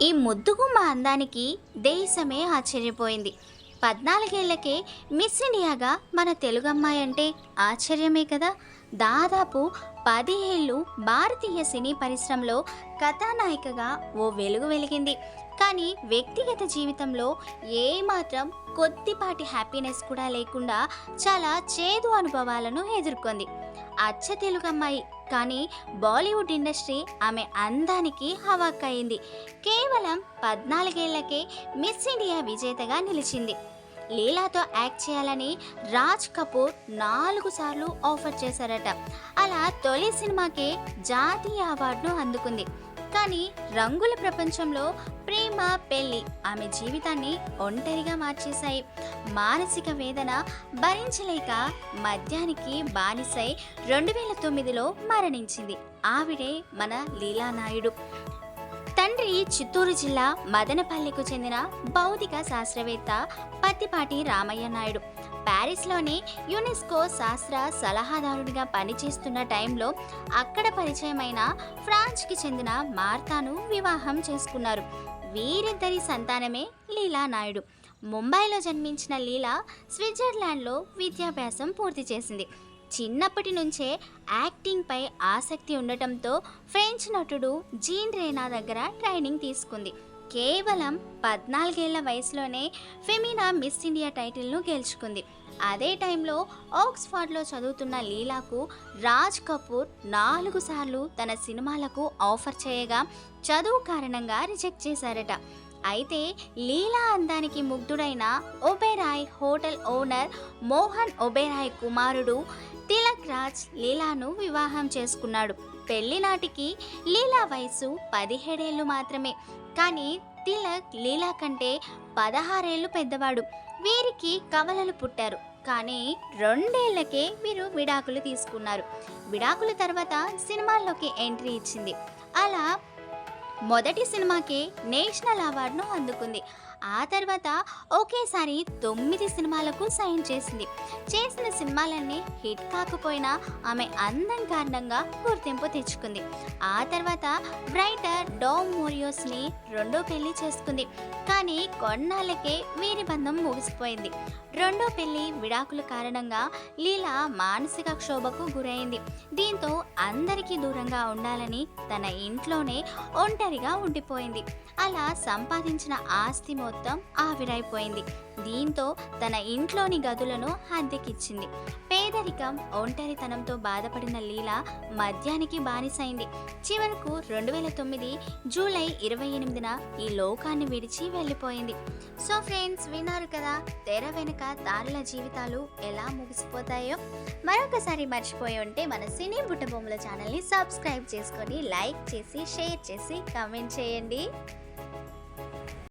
ఈ ముద్దుగుమ్మ అందానికి దేశమే ఆశ్చర్యపోయింది. పద్నాలుగేళ్ళకే మిస్ ఇండియాగా మన తెలుగు అమ్మాయి అంటే ఆశ్చర్యమే కదా. దాదాపు పది ఏళ్ళు భారతీయ సినీ పరిశ్రమలో కథానాయికగా ఓ వెలుగు వెలిగింది. కానీ వ్యక్తిగత జీవితంలో ఏమాత్రం కొద్దిపాటి హ్యాపీనెస్ కూడా లేకుండా చాలా చేదు అనుభవాలను ఎదుర్కొంది. అచ్చ తెలుగు అమ్మాయి కానీ బాలీవుడ్ ఇండస్ట్రీ ఆమె అందానికి హవాక్కయింది. కేవలం పద్నాలుగేళ్ళకే మిస్ ఇండియా విజేతగా నిలిచింది. లీలాతో యాక్ట్ చేయాలని రాజ్ కపూర్ నాలుగు సార్లు ఆఫర్ చేశారట. అలా తొలి సినిమాకే జాతీయ అవార్డును అందుకుంది. కానీ రంగుల ప్రపంచంలో ప్రేమ పెళ్ళి ఆమె జీవితాన్ని ఒంటరిగా మార్చేశాయి. మానసిక వేదన భరించలేక మద్యానికి బానిసై రెండు వేల తొమ్మిదిలో మరణించింది. ఆవిడే మన లీలానాయుడు. తండ్రి చిత్తూరు జిల్లా మదనపల్లికు చెందిన భౌతిక శాస్త్రవేత్త పత్తిపాటి రామయ్య నాయుడు. ప్యారిస్లోని యునెస్కో శాస్త్ర సలహాదారుడిగా పనిచేస్తున్న టైంలో అక్కడ పరిచయమైన ఫ్రాన్స్కి చెందిన మార్తాను వివాహం చేసుకున్నారు. వీరిద్దరి సంతానమే లీలా నాయుడు. ముంబైలో జన్మించిన లీలా స్విట్జర్లాండ్లో విద్యాభ్యాసం పూర్తి చేసింది. చిన్నప్పటి నుంచే యాక్టింగ్పై ఆసక్తి ఉండటంతో ఫ్రెంచ్ నటుడు జీన్ రేనా దగ్గర ట్రైనింగ్ తీసుకుంది. కేవలం పద్నాలుగేళ్ళ వయసులోనే ఫెమినా మిస్ ఇండియా టైటిల్ను గెలుచుకుంది. అదే టైంలో ఆక్స్ఫర్డ్లో చదువుతున్న లీలాకు రాజ్ కపూర్ నాలుగు సార్లు తన సినిమాలకు ఆఫర్ చేయగా చదువు కారణంగా రిజెక్ట్ చేశారట. అయితే లీలా అందానికి ముగ్ధుడైన ఒబెరాయ్ హోటల్ ఓనర్ మోహన్ ఒబెరాయ్ కుమారుడు తిలక్ రాజ్ లీలాను వివాహం చేసుకున్నాడు. పెళ్ళి నాటికి లీలా వయసు పదిహేడేళ్ళు మాత్రమే. కానీ తిలక్ లీలా కంటే పదహారేళ్ళు పెద్దవాడు. వీరికి కవలలు పుట్టారు. కానీ రెండేళ్ళకే వీరు విడాకులు తీసుకున్నారు. విడాకుల తర్వాత సినిమాల్లోకి ఎంట్రీ ఇచ్చింది. అలా మొదటి సినిమాకే నేషనల్ అవార్డును అందుకుంది. ఆ తర్వాత ఒకేసారి తొమ్మిది సినిమాలకు సైన్ చేసింది. చేసిన సినిమాలన్నీ హిట్ కాకపోయినా ఆమె అందం కారణంగా గుర్తింపు తెచ్చుకుంది. ఆ తర్వాత బ్రైటర్ డోమ్ మోరియోస్ని రెండో పెళ్ళి చేసుకుంది. కానీ కొన్నాళ్ళకే వీరి బంధం ముగిసిపోయింది. రెండో పెళ్ళి విడాకుల కారణంగా లీలా మానసిక క్షోభకు గురైంది. దీంతో అందరికీ దూరంగా ఉండాలని తన ఇంట్లోనే ఒంటరిగా ఉండిపోయింది. అలా సంపాదించిన ఆస్తి మొత్తం ఆవిరైపోయింది. దీంతో తన ఇంట్లోని గదులను అద్దెకిచ్చింది పేదరికం ఒంటరితనంతో బాధపడిన లీల మద్యానికి బానిసైంది. చివరకు రెండు వేల తొమ్మిది జూలై ఇరవై ఎనిమిదిన ఈ లోకాన్ని విడిచి వెళ్ళిపోయింది. సో ఫ్రెండ్స్ విన్నారు కదా తెర వెనుక తారుల జీవితాలు ఎలా ముగిసిపోతాయో? మరొకసారి మర్చిపోయి ఉంటే మన సినీ బుట్టబొమ్మల ఛానల్ని సబ్స్క్రైబ్ చేసుకొని లైక్ చేసి షేర్ చేసి కమెంట్ చేయండి.